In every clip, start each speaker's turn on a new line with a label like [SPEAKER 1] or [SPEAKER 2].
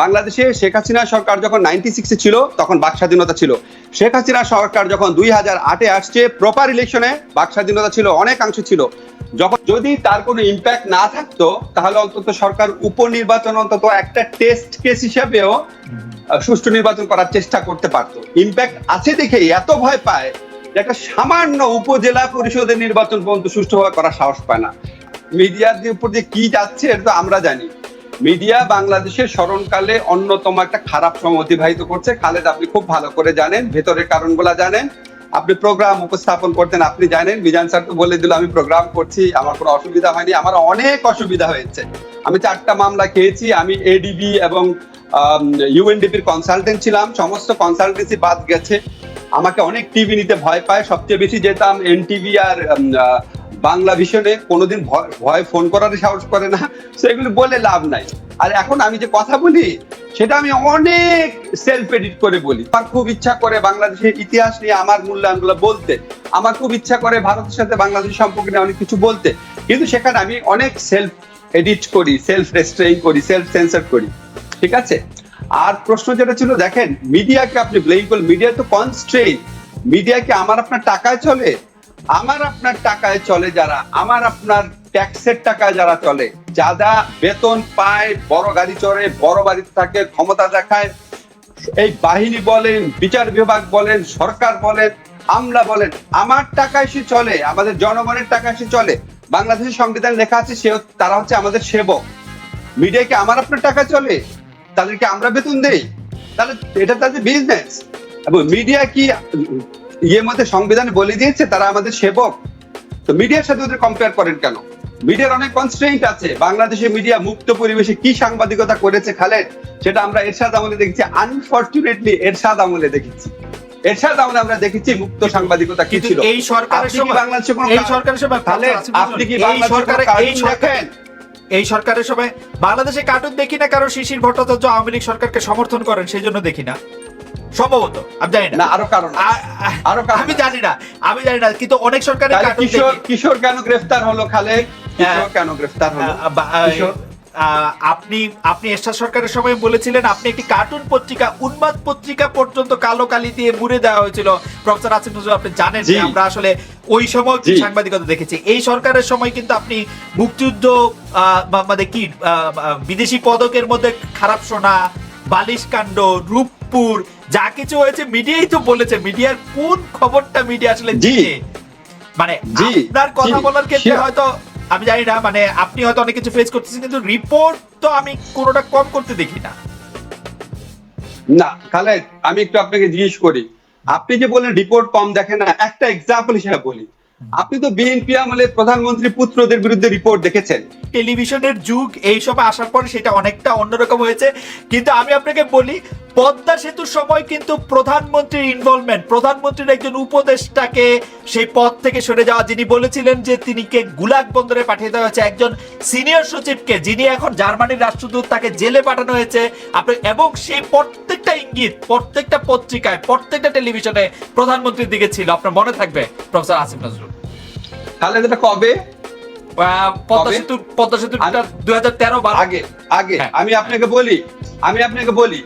[SPEAKER 1] বাংলাদেশে শেখ হাসিনা সরকার যখন নাইনটি সিক্সে ছিল, তখন বাক স্বাধীনতা ছিল। শেখ হাসিনা সরকার যখন দুই হাজার আটে আসছে প্রপার ইলেকশনে বাক স্বাধীনতা ছিল, অনেকাংশ ছিল। যখন যদি তার কোনো ইম্প্যাক্ট না থাকতো, তাহলে অন্তত সরকার উপনির্বাচন অন্তত একটা টেস্ট কেস হিসাবেও সুষ্ঠু নির্বাচন করার চেষ্টা করতে পারতো। ইম্প্যাক্ট আছে দেখে এত ভয় পায় যে একটা সামান্য উপজেলা পরিষদের নির্বাচন পর্যন্ত সুষ্ঠুভাবে করার সাহস পায় না। মিডিয়ার উপর যে কি যাচ্ছে, এটা তো আমরা জানি। মিডিয়া বাংলাদেশের স্মরণকালে অন্যতম একটা খারাপ সময় অতিবাহিত করছে। খালেদ, আপনি খুব ভালো করে জানেন, ভেতরের কারণগুলা জানেন। আপনি প্রোগ্রাম উপস্থাপন করতেন, আপনি জানেন। মিজান স্যার তো বলে দিল, আমি প্রোগ্রাম করছি, আমার কোনো অসুবিধা হয়নি, আমার অনেক অসুবিধা হয়েছে। আমি চারটা মামলা খেয়েছি, আমি এডিবি এবং ইউএনডিপির কনসালটেন্ট ছিলাম, সমস্ত কনসালটেন্সি বাদ গেছে। আমাকে অনেক টিভি নিতে ভয় পায়, সবচেয়ে বেশি যেতাম এনটিভি আর বাংলা ভিশনে কোনোদিন ভয়- ফোন করার সাহস করে না, সেগুলো বলে লাভ নাই। আর এখন আমি যে কথা বলি, সেটা আমি অনেক সেলফ এডিট করে বলি। আমার খুব ইচ্ছা করে বাংলাদেশের ইতিহাস নিয়ে, আমার মূল্যায়নগুলো বলতে, আমার খুব ইচ্ছা করে ভারতের সাথে বাংলাদেশ সম্পর্কে অনেক কিছু বলতে। কিন্তু সেখানে আমি অনেক সেলফ এডিট করি সেলফ রেস্ট্রেইন করি সেলফ সেন্সার করি। ঠিক আছে? আর প্রশ্ন যেটা ছিল, দেখেন মিডিয়াকে আপনি ব্লেম করলেন। মিডিয়া তো কনস্ট্রেইন মিডিয়া কি আমার আপনার টাকায় চলে? আমার আপনার টাকায় চলে যারা, আমার আপনার ট্যাক্সের টাকায় যারা চলে, যারা বেতন পায়, বড় গাড়ি চড়ে, বড় বাড়িতে থাকে, ক্ষমতা দেখায়, এই বাহিনী বলেন, বিচার বিভাগ বলেন, সরকার বলেন, আমলা বলেন, আমার টাকায় সে চলে, আমাদের জনগণের টাকায় সে চলে। বাংলাদেশের সংবিধান লেখা আছে, সে তারা হচ্ছে আমাদের সেবক। মিডিয়া কি আমার আপনার টাকা চলে, তাদেরকে আমরা বেতন দেই। তাহলে এটা তাদের বিজনেস এবং মিডিয়া কি ইয়ে মধ্যে সংবিধানে বলে দিয়েছে তারা আমাদের সেবক। তো মিডিয়ার সাথে ওদের কম্পেয়ার করেন কেন? মিডিয়ার অনেক কনস্ট্রেন্ট আছে। বাংলাদেশের মিডিয়া মুক্ত পরিবেশে কি সাংবাদিকতা করেছে খালেদ সেটা আমরা এরশাদ আমলে দেখেছি। আনফর্চুনেটলি এরশাদ আমলে দেখেছি। এরশাদ আমলে আমরা দেখেছি মুক্ত সাংবাদিকতা কি ছিল।
[SPEAKER 2] এই সরকারের সময়
[SPEAKER 1] বাংলাদেশে কোনো
[SPEAKER 2] এই সরকারের সময়
[SPEAKER 1] তাহলে আপনি কি
[SPEAKER 2] এই
[SPEAKER 1] দেখেন?
[SPEAKER 2] এই সরকারের সময় বাংলাদেশে কার্টুন দেখি না কারণ শিশির ভট্টাচার্য আওয়ামী লীগ সরকারকে সমর্থন করেন সেই জন্য দেখি না। সম্ভবত আমি জানি
[SPEAKER 1] না। আরও কারণ আরও
[SPEAKER 2] আমি জানি না আমি জানি না কিন্তু অনেক সরকারের
[SPEAKER 1] কিশোর কিশোর কেন গ্রেফতার হলো কিশোর
[SPEAKER 2] হ্যাঁ।
[SPEAKER 1] কেন গ্রেফতার হলো?
[SPEAKER 2] আপনি আপনি এরশাদ সরকারের সময় বলেছিলেন আপনি একটি কার্টুন পত্রিকা উন্মাদ পত্রিকা পর্যন্ত কালো কালি দিয়ে মুড়ে দেওয়া হয়েছিল। প্রফেসর আসিফ নজরুল আপনি জানেন যে আমরা আসলে ওই সময় কি সাংবাদিকতা দেখেছি। এই সরকারের সময় কিন্তু আপনি মুক্তিযুদ্ধ আহ, মানে কি বিদেশি পদকের মধ্যে খারাপ শোনা বালিশ কাণ্ড রূপপুর যা কিছু হয়েছে মিডিয়াই তো বলেছে। মিডিয়ার কোন খবরটা মিডিয়া আসলে। দিচ্ছে মানে আপনার কথা বলার ক্ষেত্রে হয়তো আমি জানি না মানে আপনি হয়তো অনেক কিছু ফেস করতেছেন কিন্তু রিপোর্ট তো আমি কোনোটা কম করতে দেখি না।
[SPEAKER 1] না খালেদ আমি একটু আপনাকে জিজ্ঞেস করি। আপনি যে বলেন রিপোর্ট কম দেখেন না একটা এক্সাম্পল হিসেবে বলি। আপনি তো বিএনপি আমলে প্রধানমন্ত্রী পুত্রদের বিরুদ্ধে রিপোর্ট দেখেছেন।
[SPEAKER 2] টেলিভিশনের যুগ এই সময় আসার পরে সেটা অনেকটা অন্যরকম হয়েছে। কিন্তু আমি আপনাকে বলি, পদ্মা সেতুর সময় কিন্তু প্রধানমন্ত্রীর ইনভলভমেন্ট প্রধানমন্ত্রীর একজন উপদেষ্টাকে সেই পদ থেকে সরে যাওয়া, যিনি বলেছিলেন যে তিনি কে গুলাগ বন্দরে পাঠিয়ে দেওয়া হয়েছে। একজন সিনিয়র সচিবকে, যিনি এখন জার্মানির রাষ্ট্রদূত, তাকে জেলে পাঠানো হয়েছে। আপনি, এবং সেই প্রত্যেকটা ইঙ্গিত, প্রত্যেকটা পত্রিকায়, প্রত্যেকটা টেলিভিশনে প্রধানমন্ত্রীর দিকে ছিল। আপনার মনে থাকবে, প্রফেসর আসিফ নজরুল।
[SPEAKER 1] খালেদ এটা কবে?
[SPEAKER 2] পদ্মা সেতু পদ্মা সেতুটা
[SPEAKER 1] আমি-
[SPEAKER 2] দুই হাজার তেরো
[SPEAKER 1] আগে আগে।
[SPEAKER 2] হ্যাঁ।
[SPEAKER 1] আমি আপনাকে বলি আমি আপনাকে বলি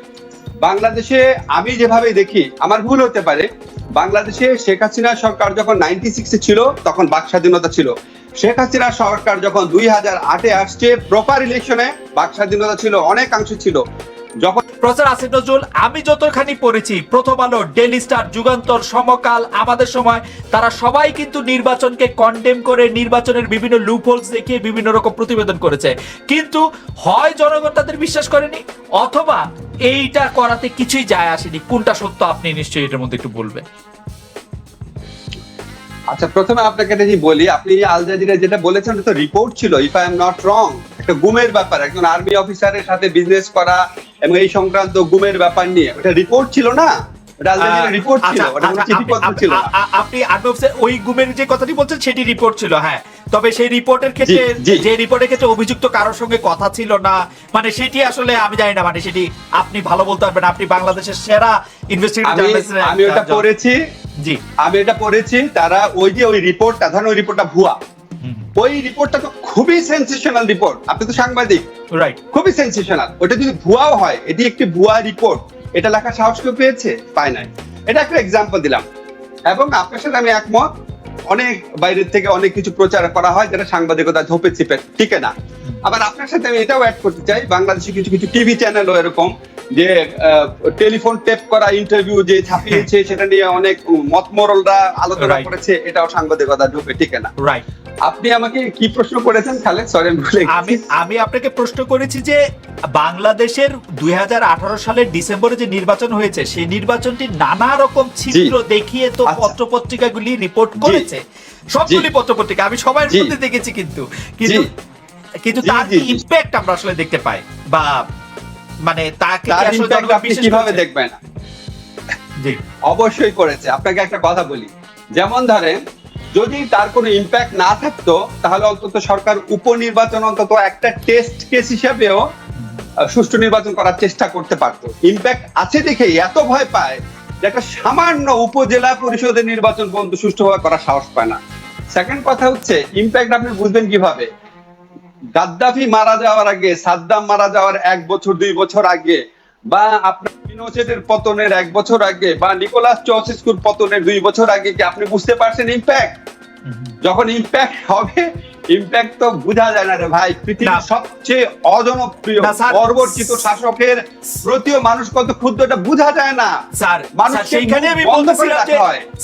[SPEAKER 1] বাংলাদেশে আমি যেভাবে দেখি আমার ভুল হতে পারে। বাংলাদেশে শেখ হাসিনা সরকার যখন নাইনটি সিক্সে ছিল তখন বাক স্বাধীনতা ছিল। শেখ হাসিনা সরকার যখন দুই হাজার আটে আসছে প্রপার ইলেকশনে বাক স্বাধীনতা ছিল অনেকাংশ ছিল। যখন
[SPEAKER 2] আসিফ নজরুল, আমি যতখানি পড়েছি, প্রথম আলো ডেলি স্টার যুগান্তর, সমকাল, আমাদের সময়, তারা সবাই কিন্তু নির্বাচনকে কন্ডেম করে নির্বাচনের বিভিন্ন লুপহোলস দেখিয়ে বিভিন্ন রকম প্রতিবেদন করেছে। কিন্তু হয় জনগণ তাদের বিশ্বাস করেনি, অথবা এইটা করাতে কিছুই যায় আসেনি। কোনটা সত্য আপনি নিশ্চয়ই এটার মধ্যে একটু বলবেন।
[SPEAKER 1] আচ্ছা প্রথমে আপনাকে যে বলি আপনি আল জাজিরা যেটা বলেছেন ওটা তো রিপোর্ট ছিল if I am not wrong একটা গুমের ব্যাপার একজন আর্মি অফিসারের সাথে বিজনেস করা এবং এই সংক্রান্ত গুমের ব্যাপার নিয়ে ওটা রিপোর্ট ছিল না? রিপোর্ট ছিল
[SPEAKER 2] আচ্ছা, আচ্ছা,
[SPEAKER 1] চিঠিপত্র
[SPEAKER 2] আপনি-
[SPEAKER 1] ছিল না।
[SPEAKER 2] আপনি ওই গুমের যে কথাটি বলছেন সেটি রিপোর্ট ছিল হ্যাঁ। তবে সেই রিপোর্টের ক্ষেত্রে যে রিপোর্টের ক্ষেত্রে অভিযুক্ত কারোর সঙ্গে কথা ছিল না মানে সেটি আসলে আমি জানি না মানে সেটি আপনি ভালো বলতে পারবেন আপনি বাংলাদেশের সেরা ইনভেস্টিগেটিভ
[SPEAKER 1] আমি আমি ওটা পড়েছি
[SPEAKER 2] জি।
[SPEAKER 1] আমি এটা পড়েছি তারা ওই যে ওই রিপোর্টটা ধরেন ওই রিপোর্টটা ভুয়া। ওই রিপোর্টটা তো খুবই সেন্সেশনাল রিপোর্ট আপনি তো সাংবাদিক।
[SPEAKER 2] রাইট
[SPEAKER 1] খুবই সেন্সেশনাল ওটা যদি ভুয়াও হয় এটি একটি ভুয়া রিপোর্ট এটা লেখার সাহস কেউ পেয়েছে? পায় নাই। এটা একটা এক্সাম্পল দিলাম। এবং আপনার সাথে আমি একমত অনেক বাইরের থেকে অনেক কিছু প্রচার করা হয় যেটা সাংবাদিকতা ঝোপে চিপে টিকে না। আবার আপনার সাথে আমি এটাও অ্যাড করতে চাই বাংলাদেশে কিছু কিছু টিভি চ্যানেলও এরকম। যে টেলিফোন টেপ করা ইন্টারভিউ যে ছাপিয়েছে সেটা নিয়ে অনেক মতমরলরা আলোচনা. করেছে এটাও সাংবাদিকতা ঝোপে টিকে না
[SPEAKER 2] রাইট
[SPEAKER 1] আপনি আমাকে কি প্রশ্ন করেছেন খালেদ সরি আমি
[SPEAKER 2] আমি আমি আপনাকে প্রশ্ন করেছি যে বাংলাদেশের দুই সালের ডিসেম্বরে যে নির্বাচন হয়েছে সেই নির্বাচনটি নানা রকম ছিদ্র দেখিয়ে তো
[SPEAKER 1] আচ্ছা।
[SPEAKER 2] পত্র পত্রিকাগুলি রিপোর্ট করেছে সবগুলি পত্রপত্রিকা আমি সবার
[SPEAKER 1] জি।
[SPEAKER 2] মধ্যে দেখেছি কিন্তু কিন্তু। কিন্তু তার। ইম্প্যাক্ট আমরা আসলে দেখতে পাই বা মানে তাকে
[SPEAKER 1] আপনি কীভাবে দেখবেন?
[SPEAKER 2] জি।
[SPEAKER 1] অবশ্যই করেছে। আপনাকে একটা কথা বলি। যেমন ধরেন যদি তার কোনো ইম্প্যাক্ট না থাকতো তাহলে অন্তত সরকার উপনির্বাচন অন্তত একটা টেস্ট কেস হিসাবেও সুষ্ঠু নির্বাচন করার চেষ্টা করতে পারতো। ইম্প্যাক্ট আছে দেখে এত ভয় পায় যে একটা সামান্য উপজেলা পরিষদের নির্বাচন পর্যন্ত সুষ্ঠুভাবে করার সাহস পায় না। সেকেন্ড কথা হচ্ছে ইম্প্যাক্ট আপনি বুঝবেন কীভাবে? গাদ্দাফি মারা যাওয়ার আগে সাদ্দাম মারা যাওয়ার এক বছর দুই বছর আগে বা আপনার পিনোচেটের পতনের এক বছর আগে বা নিকোলাস চৌসেস্কুর পতনের দুই বছর আগে কি আপনি বুঝতে পারছেন ইম্প্যাক্ট যখন ইম্প্যাক্ট হবে ইম্প্যাক্ট তো বোঝা যায় না রে ভাই। পৃথিবীর সবচেয়ে অজনপ্রিয়। পরবর্তিত শাসকের প্রতিও মানুষ কত ক্ষুদ্র এটা বোঝা যায় না।
[SPEAKER 2] স্যার সেইখানে আমি বলতেছিলাম যে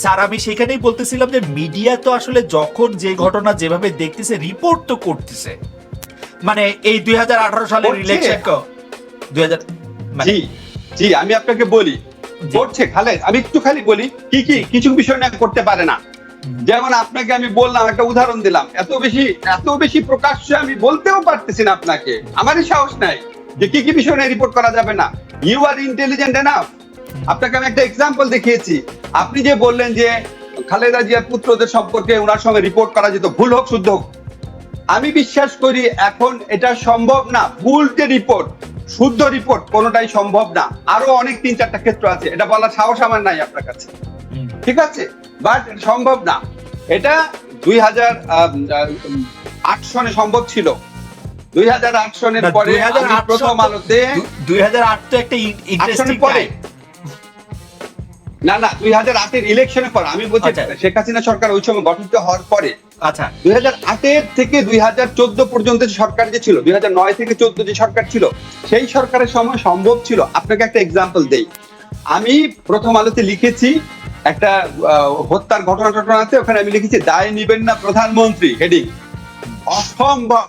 [SPEAKER 2] স্যার আমি সেখানেই বলতেছিলাম যে মিডিয়া তো আসলে যখন যে ঘটনা যেভাবে দেখতেছে রিপোর্ট তো করতেছে। মানে এই দুই সালের ইলেকশন দুই হাজার মানে
[SPEAKER 1] জি জি আমি আপনাকে বলি করছে খালেদ আমি একটু খালি বলি কি কি কিছু বিষয় না করতে পারে না। যেমন আপনাকে আমি বললাম একটা উদাহরণ দিলাম এত বেশি এত বেশি প্রকাশ্যে আমি বলতেও পারতেছি না আপনাকে আমারই সাহস নাই যে কি কি বিষয় নিয়ে রিপোর্ট করা যাবে না। ইউ আর ইন্টেলিজেন্ট এনাফ আপনাকে আমি একটা এক্সাম্পল দেখিয়েছি। আপনি যে বললেন যে খালেদা জিয়ার পুত্রদের সম্পর্কে ওনার সঙ্গে রিপোর্ট করা যেত ভুল হোক শুদ্ধ হোক আমি বিশ্বাস করি এখন এটা সম্ভব না। ভুল যে রিপোর্ট শুদ্ধ রিপোর্ট কোনোটাই সম্ভব না। আরও অনেক তিন চারটা ক্ষেত্র আছে। এটা বলার সাহস আমার নাই আপনার কাছে। ঠিক আছে? বাট সম্ভব না। এটা দুই হাজার আট সনে সম্ভব ছিল। দুই হাজার আট সনের পরে প্রথম আলোতে
[SPEAKER 2] দুই হাজার আট তো একটা ইন্টারেস্টিং
[SPEAKER 1] পরে না না দুই হাজার আটের ইলেকশনের পর আমি বলছি
[SPEAKER 2] আচ্ছা।
[SPEAKER 1] শেখ হাসিনা সরকার ওই সময় গঠিত হওয়ার পরে
[SPEAKER 2] আচ্ছা।
[SPEAKER 1] দুই হাজার আটের থেকে দুই হাজার চোদ্দ পর্যন্ত যে সরকার যে ছিল দুই হাজার নয় থেকে চোদ্দ যে সরকার ছিল সেই সরকারের সময় সম্ভব ছিল। আপনাকে একটা এক্সাম্পল দেই। আমি প্রথম আলোতে লিখেছি একটা হত্যার ঘটনা ঘটনা আছে ওখানে আমি লিখেছি দায় নিবেন না প্রধানমন্ত্রী হেডিং অসম্ভব।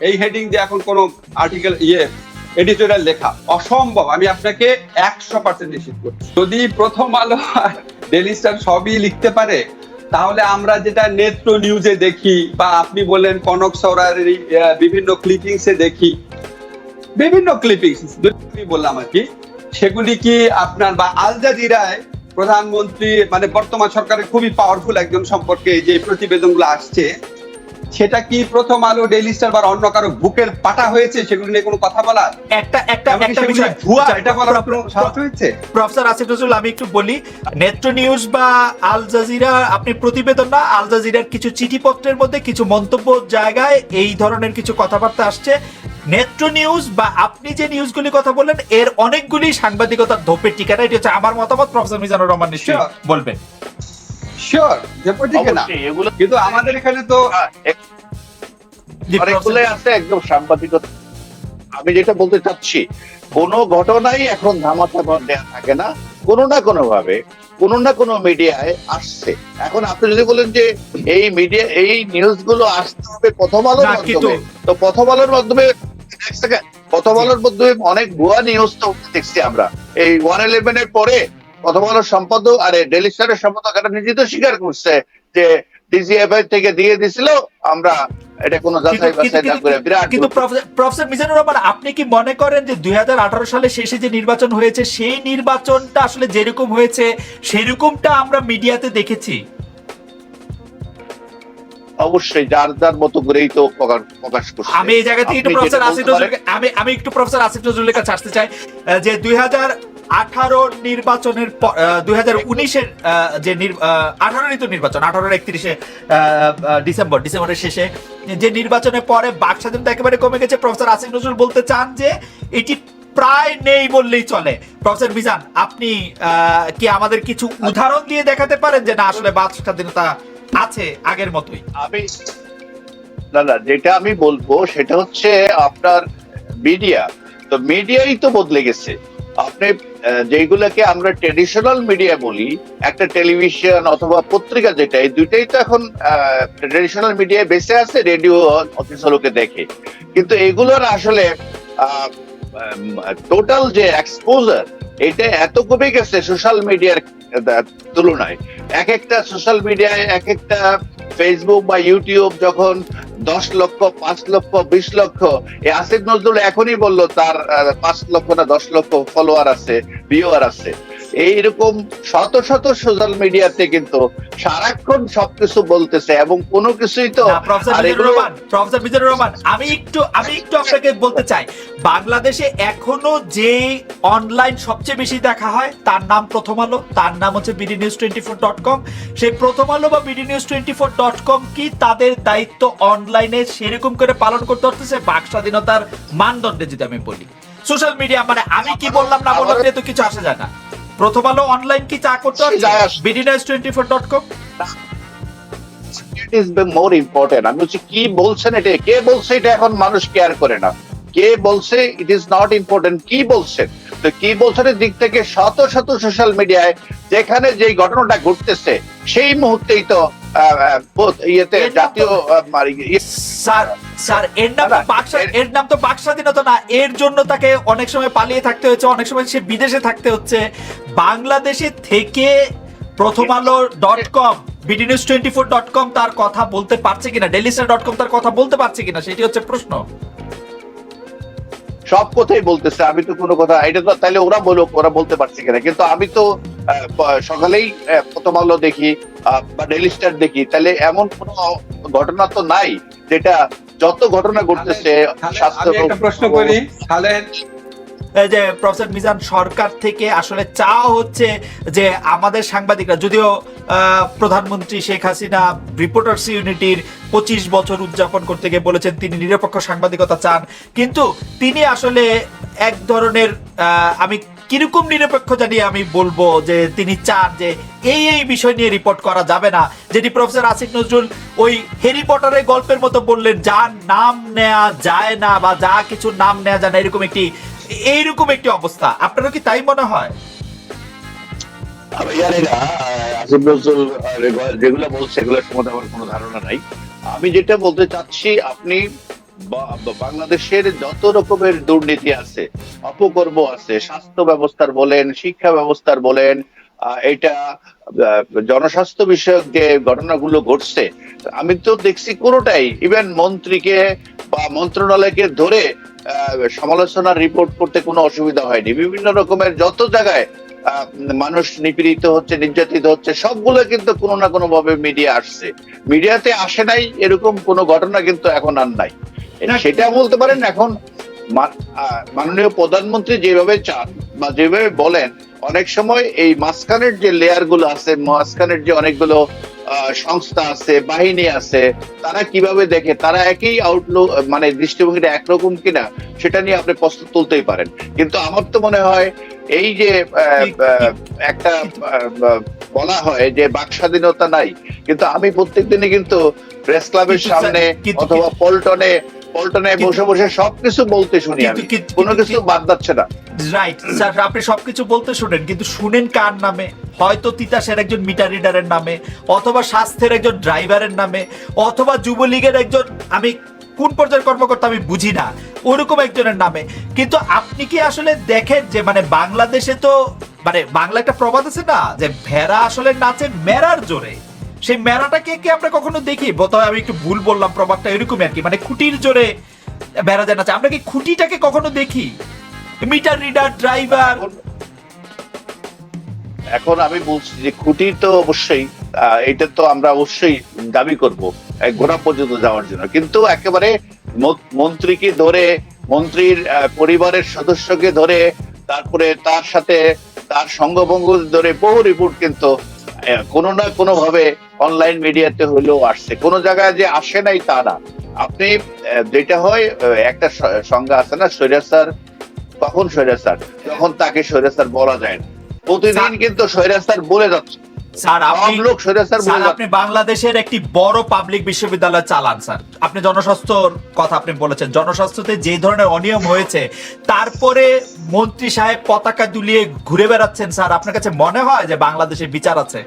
[SPEAKER 1] এই হেডিং যে এখন কোন আর্টিকেল ইয়ে এডিটোরিয়াল লেখা, অসম্ভব। আমি আপনাকে একশো পার্সেন্ট নিশ্চিত করছি। যদি প্রথম আলো ডেলি স্টার সবই লিখতে পারে, তাহলে আমরা যেটা নেত্র নিউজে দেখি, বা আপনি বললেন কনক সরার বিভিন্ন ক্লিপিংসে দেখি, বিভিন্ন ক্লিপিংস বললাম আর কি, সেগুলি কি আপনার বা আল জাজিরায় প্রধানমন্ত্রী মানে বর্তমান সরকারের খুবই পাওয়ারফুল একজন সম্পর্কে যে প্রতিবেদনগুলো আসছে সেটা কি প্রথম আলো ডেইলি স্টার বা অন্য কারও বুকের পাটা হয়েছে সেগুলো নিয়ে কোনো কথা বলা?
[SPEAKER 2] একটা একটা একটা বিষয়।
[SPEAKER 1] ভুয়া
[SPEAKER 2] আচ্ছা,
[SPEAKER 1] এটা বলার
[SPEAKER 2] প্র-
[SPEAKER 1] সাহস হয়েছে?
[SPEAKER 2] প্রফেসর আসিফ নজরুল আমি একটু বলি নেত্র নিউজ বা আল জাজিরা আপনি প্রতিবেদন না আল জাজিরার কিছু চিঠিপত্রের মধ্যে কিছু মন্তব্য জায়গায় এই ধরনের কিছু কথাবার্তা আসছে। নেত্র নিউজ বা আপনি যে নিউজগুলি কথা বললেন এর অনেকগুলি সাংবাদিকতার ধোপের টিকাটা এটি হচ্ছে আমার মতামত প্রফেসর মিজানুর রহমান নিশ্চয়ই বলবেন।
[SPEAKER 1] শিওর ঠিক না।
[SPEAKER 3] এগুলো
[SPEAKER 1] কিন্তু আমাদের এখানে তো
[SPEAKER 3] অনেকগুলোই আছে একদম সাংবাদিকতা আমি যেটা বলতে চাচ্ছি কোন ঘটনাই এখন ধামাচাপা দেওয়া থাকে না কোনো না কোনো ভাবে কোনো না কোনো মিডিয়ায় আসছে। এখন আপনি যদি বলেন যে এই মিডিয়া এই নিউজগুলো আসতে হবে প্রথম আলোর মাধ্যমে তো প্রথম আলোর মাধ্যমে প্রথম আলোর মাধ্যমে অনেক ভুয়া নিউজ তো দেখছি আমরা। এই ওয়ান ইলেভেন এর পরে প্রথম আলোর সম্পাদক আরে ডেলি স্টারের সম্পাদক এটা নিজে তো স্বীকার করছে যে ডিজিএফআই থেকে দিয়ে দিছিল আমরা এটা কোনো যাচাই বাছাই না করে বিরাট
[SPEAKER 2] কিন্তু প্রফেসর- মিজানুর রহমান আপনি কি মনে করেন যে দুই সালে শেষে যে নির্বাচন হয়েছে সেই নির্বাচনটা আসলে যেরকম হয়েছে সেরকমটা আমরা মিডিয়াতে দেখেছি?
[SPEAKER 3] অবশ্যই যার যার মতো করেই তো প্রকাশ করছে।
[SPEAKER 2] আমি এই জায়গা থেকে একটু প্রফেসর আসিফ নজরুল আমি আমি একটু প্রফেসর আসিফ নজরুলের কাছে আসতে চাই যে দুই হাজার আঠারো নির্বাচনের দুই হাজার উনিশের যে আঠারো ঋতু নির্বাচন, আঠারোর একত্রিশে ডিসেম্বর, ডিসেম্বরের শেষে যে নির্বাচনের পরে বাক স্বাধীনতা একেবারে কমে গেছে। প্রফেসর আসিফ নজরুল বলতে চান যে এটি প্রায় নেই বললেই চলে। প্রফেসর মিজান, আপনি কি আমাদের কিছু উদাহরণ দিয়ে দেখাতে পারেন যে না, আসলে বাক স্বাধীনতা আছে আগের মতোই?
[SPEAKER 3] আমি না না, যেটা আমি বলব সেটা হচ্ছে আপনার মিডিয়া। তো মিডিয়াই তো বদলে গেছে। আপনি যেগুলোকে আমরা ট্রেডিশনাল মিডিয়া বলি, একটা টেলিভিশন অথবা পত্রিকা যেটা, এই দুইটাই তো এখন ট্রেডিশনাল মিডিয়ায় বেঁচে আছে রেডিও অফিস লোকে দেখে। কিন্তু এগুলোর আসলে টোটাল যে এক্সপোজার এটা এত কমে গেছে সোশ্যাল মিডিয়ার তুলনায়। এক একটা সোশ্যাল মিডিয়ায় এক একটা ফেসবুক বা ইউটিউব যখন দশ লক্ষ, পাঁচ লক্ষ, বিশ লক্ষ, এই আসিফ নজরুল এখনই বলল তার পাঁচ লক্ষ না দশ লক্ষ ফলোয়ার আছে ভিউয়ার আছে। এইরকম শত শত সোশ্যাল মিডিয়াতে কিন্তু সারাক্ষণ সবকিছু বলতেছে এবং কোনো কিছুই তো
[SPEAKER 2] প্রফেসর মিজানুর রহমান আমি একটু আমি একটু আপনাকে বলতে চাই। বাংলাদেশে এখনও যে অনলাইন সবচেয়ে বেশি দেখা হয় তার নাম প্রথম আলো তার নাম হচ্ছে BD news twenty four dot com সেই প্রথম আলো বা BD news twenty four dot com কি তাদের দায়িত্ব অনলাইনে সেরকম করে পালন করতে হচ্ছে? বাক স্বাধীনতার মানদণ্ডে যদি আমি বলি। সোশ্যাল মিডিয়া মানে আমি কি বললাম না বললাম তো কিছু আসে যায় না। প্রথম আলো অনলাইন কি চা করতে হচ্ছে
[SPEAKER 3] যায় আসে।
[SPEAKER 2] BD news twenty four dot com
[SPEAKER 3] it is more important আমি বলছি কি বলছেন এটা? কে বলছে এটা এখন মানুষ কেয়ার করে না। কে বলছে ইট ইজ নট ইম্পর্টেন্ট কি বলছেন? তো কি বলছেন দিক থেকে শত শত সোশ্যাল মিডিয়ায় যেখানে যে ঘটনাটা ঘটতেছে সেই মুহূর্তেই তো ইয়েতে
[SPEAKER 2] এর নাম তো-
[SPEAKER 3] জাতীয় আহ,
[SPEAKER 2] স্যার স্যার এর নাম তো
[SPEAKER 3] না, না,
[SPEAKER 2] বাক
[SPEAKER 3] এর-
[SPEAKER 2] এর নাম তো বাক স্বাধীনতা না এর জন্য তাকে অনেক সময় পালিয়ে থাকতে হচ্ছে অনেক সময় সে বিদেশে থাকতে হচ্ছে। বাংলাদেশে থেকে Prothom Alo dot com BD news twenty four dot com তার কথা বলতে পারছে কিনা ডেলি ডট কম তার কথা বলতে পারছে কিনা সেটি হচ্ছে প্রশ্ন।
[SPEAKER 3] সব কথাই বলতেছে আমি তো কোনো কথা এটা তো তাহলে ওরা বলুক ওরা বলতে পারছে কিনা কিন্তু আমি তো সকালেই প্রথম আলো দেখি বা ডেলি স্টার দেখি তাহলে এমন কোনো ঘটনা তো নাই যেটা যত ঘটনা ঘটতেছে স্বাস্থ্য
[SPEAKER 1] প্রশ্ন করি তাহলে
[SPEAKER 2] যে প্রফেসর মিজান সরকার থেকে আসলে চাওয়া হচ্ছে যে আমাদের সাংবাদিকরা যদিও আহ, প্রধানমন্ত্রী শেখ হাসিনা রিপোর্টার্স ইউনিটির পঁচিশ বছর উদযাপন করতে গিয়ে বলেছেন তিনি নিরপেক্ষ সাংবাদিকতা চান। কিন্তু তিনি আসলে এক ধরনের আহ, আমি কীরকম নিরপেক্ষ জানিয়ে আমি বলব যে তিনি চান যে এই এই বিষয় নিয়ে রিপোর্ট করা যাবে না। যেটি প্রফেসর আসিফ নজরুল ওই হ্যারি পটারের গল্পের মতো বললেন যার নাম নেওয়া যায় না বা যা কিছু নাম নেওয়া যায় না, এরকম একটি, এইরকম একটি অবস্থা। আপনারও কি তাই মনে হয়?
[SPEAKER 3] জানি না। আসিফ নজরুল যেগুলো বলছে এগুলোর সম্বন্ধে আমার কোনো ধারণা নাই। আমি যেটা বলতে চাচ্ছি, আপনি বাংলাদেশের যত রকমের দুর্নীতি আছে, অপকর্ম আছে, স্বাস্থ্য ব্যবস্থার বলেন, শিক্ষা ব্যবস্থার বলেন এটা জনস্বাস্থ্য বিষয়ক যে ঘটনাগুলো ঘটছে, আমি তো দেখছি কোনোটাই ইভেন মন্ত্রীকে বা মন্ত্রণালয়কে ধরে সমালোচনার রিপোর্ট করতে কোনো অসুবিধা হয়নি। বিভিন্ন রকমের যত জায়গায় মানুষ নিপীড়িত হচ্ছে, নির্যাতিত হচ্ছে, সবগুলো কিন্তু কোনো না কোনো ভাবে মিডিয়া আসছে মিডিয়াতে আসে নাই, এরকম কোনো ঘটনা কিন্তু এখন আর নাই। সেটা বলতে পারেন এখন মাননীয় প্রধানমন্ত্রী যেভাবে চান বা যেভাবে বলেন অনেক সময় এই মাঝখানের যে লেয়ারগুলো আছে মাঝখানের যে অনেকগুলো সংস্থা আছে বাহিনী আছে তারা কীভাবে দেখে তারা একই আউটলুক মানে দৃষ্টিভঙ্গিটা একরকম কিনা সেটা নিয়ে আপনি প্রশ্ন তুলতেই পারেন। কিন্তু আমার তো মনে হয় এই যে একটা বলা হয় যে বাক স্বাধীনতা নাই কিন্তু আমি প্রত্যেক দিনে কিন্তু প্রেস ক্লাবের সামনে অথবা পল্টনে পল্টনে বসে বসে সবকিছু বলতে শুনি আমি। কোনো কিছু বাদ যাচ্ছে না।
[SPEAKER 2] রাইট স্যার আপনি সবকিছু বলতে শুনেন কিন্তু শুনেন কার নামে? হয়তো তিতাসের একজন মিটার রিডারের নামে অথবা স্বাস্থ্যের একজন ড্রাইভারের নামে অথবা যুবলীগের একজন আমি কোন পর্যায়ের কর্মকর্তা আমি বুঝি না ওরকম একজনের নামে। কিন্তু আপনি কি আসলে দেখেন যে মানে বাংলাদেশে তো মানে বাংলা একটা প্রবাদ আছে না যে ভেড়া আসলে নাচে মেরার জোরে? সেই মেরাটাকে কি আমরা কখনো দেখি? বোধহয় আমি একটু ভুল বললাম প্রবাদটা এরকমই আর কি। মানে খুঁটির জোরে ভেড়া যায় নাচে আমরা কি খুঁটিটাকে কখনো দেখি? Meter reader, driver?
[SPEAKER 3] এখন- আমি বলছি যে খুঁটি তো অবশ্যই এটা তো আমরা অবশ্যই দাবি করব, এক গোড়া পর্যন্ত যাওয়ার জন্য। কিন্তু একেবারে মন্ত্রীকে ধরে, মন্ত্রীর পরিবারের সদস্যকে ধরে, তারপরে তার সাথে তার সঙ্গভঙ্গ ধরে বহু রিপোর্ট কিন্তু কোনো না কোনো ভাবে অনলাইন মিডিয়াতে হলেও আসছে। কোনো জায়গায় যে আসে নাই তা না। আপনি যেটা হয় একটা সংজ্ঞা আছে না স্বৈরাচার কখন স্বৈরাচার যখন তাকে স্বৈরাচার বলা যায় না। প্রতিদিন কিন্তু স্বৈরাচার বলে যাচ্ছে।
[SPEAKER 2] স্যার আপনি
[SPEAKER 3] লোক
[SPEAKER 2] স্যার আপনি বাংলাদেশের একটি বড় পাবলিক বিশ্ববিদ্যালয় চালান স্যার। আপনি জনস্বাস্থ্যর কথা আপনি বলেছেন। জনস্বাস্থ্যতে যে ধরনের অনিয়ম হয়েছে তারপরে মন্ত্রী সাহেব পতাকা দুলিয়ে ঘুরে বেড়াচ্ছেন স্যার। আপনার কাছে মনে হয় যে বাংলাদেশে বিচার আছে?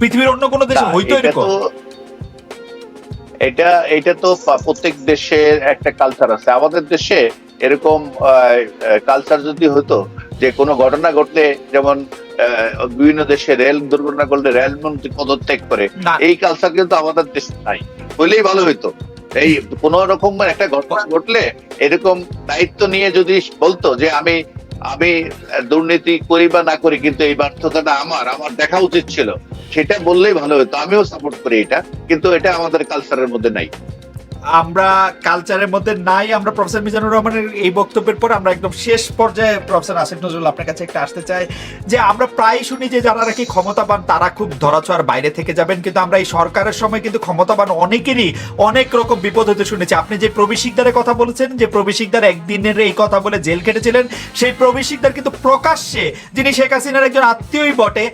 [SPEAKER 2] পৃথিবীর অন্য কোনো দেশে হইতো এরকম?
[SPEAKER 3] এটা এটা তো প্রত্যেক দেশের একটা কালচার আছে। আমাদের দেশে এরকম কালচার যদি হতো যে কোনো ঘটনা ঘটলে যেমন বিভিন্ন দেশে রেল দুর্ঘটনা ঘটলে রেল মন্ত্রী পদত্যাগ করে এই কালচার কিন্তু আমাদের দেশে নাই। বলেই ভালো হইতো। এই কোন রকম একটা ঘটনা ঘটলে এরকম দায়িত্ব নিয়ে যদি বলতো যে আমি আমি দুর্নীতি করি বা না করি কিন্তু এই ব্যর্থতাটা আমার আমার দেখা উচিত ছিল সেটা বললেই ভালো হতো। আমিও সাপোর্ট করি এটা কিন্তু এটা আমাদের কালচারের মধ্যে নাই।
[SPEAKER 2] আমরা কালচারের মধ্যে নাই, আমরা প্রফেসর মিজানুর রহমানের এই বক্তব্যের পর আমরা একদম শেষ পর্যায়ে প্রফেসর আসিফ নজরুল আপনার কাছে একটা আসতে চাই, যে আমরা প্রায় শুনি যে যারা নাকি ক্ষমতাবান, তারা খুব ধরাছোঁয়ার বাইরে থেকে যাবেন, কিন্তু আমরা এই সরকারের সময় কিন্তু ক্ষমতাবান অনেকেরই অনেক রকম বিপদ হতে শুনেছি। আপনি যে প্রবেশিকদারের কথা বলেছেন, যে প্রবেশিকদার একদিনের এই কথা বলে জেল কেটেছিলেন সেই প্রবেশিকদার কিন্তু প্রকাশ্যে, যিনি শেখ হাসিনার একজন আত্মীয়ই বটে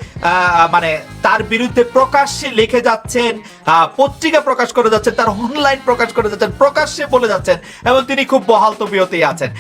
[SPEAKER 2] মানে তার বিরুদ্ধে প্রকাশ্যে লিখে যাচ্ছেন পত্রিকা প্রকাশ করে যাচ্ছেন, তার অনলাইন প্রকাশ করে যাচ্ছেন প্রকাশ্যে বলে যাচ্ছেন এবং তিনি খুব বহাল তবিয়তেই আছেন।